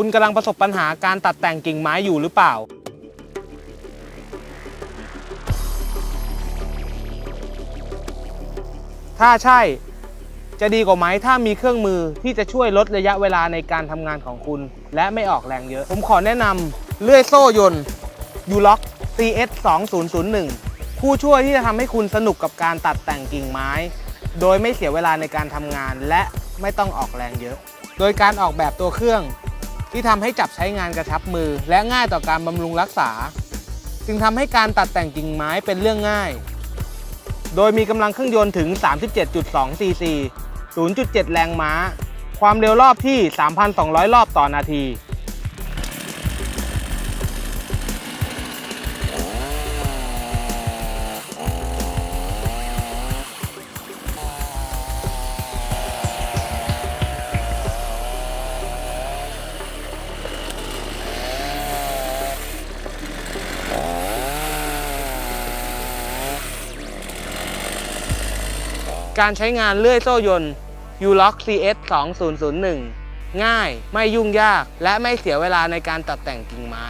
คุณกำลังประสบปัญหาการตัดแต่งกิ่งไม้อยู่หรือเปล่า ถ้าใช่ จะดีกว่าไหมถ้ามีเครื่องมือที่จะช่วยลดระยะเวลาในการทำงานของคุณ และไม่ออกแรงเยอะ ผมขอแนะนำเลื่อยโซ่ยนต์ u l o c CS 2001ผู้ช่วยที่จะทำให้คุณสนุกกับการตัดแต่งกิ่งไม้ โดยไม่เสียเวลาในการทำงานและไม่ต้องออกแรงเยอะ โดยการออกแบบตัวเครื่อง ที่ทำให้จับใช้งานกระชับมือ และง่ายต่อการบำรุงรักษา จึงทำให้การตัดแต่งกิ่งไม้เป็นเรื่องง่าย โดยมีกำลังเครื่องยนต์ถึง 37.2 cc 0.7 แรงม้า ความเร็วรอบที่ 3,200 รอบต่อนาที การใช้งานเลื่อยโซ่ยนต์ u l o c CS 2001ง่าย ไม่ยุ่งยาก และไม่เสียเวลาในการตัดแต่งกิ่งไม้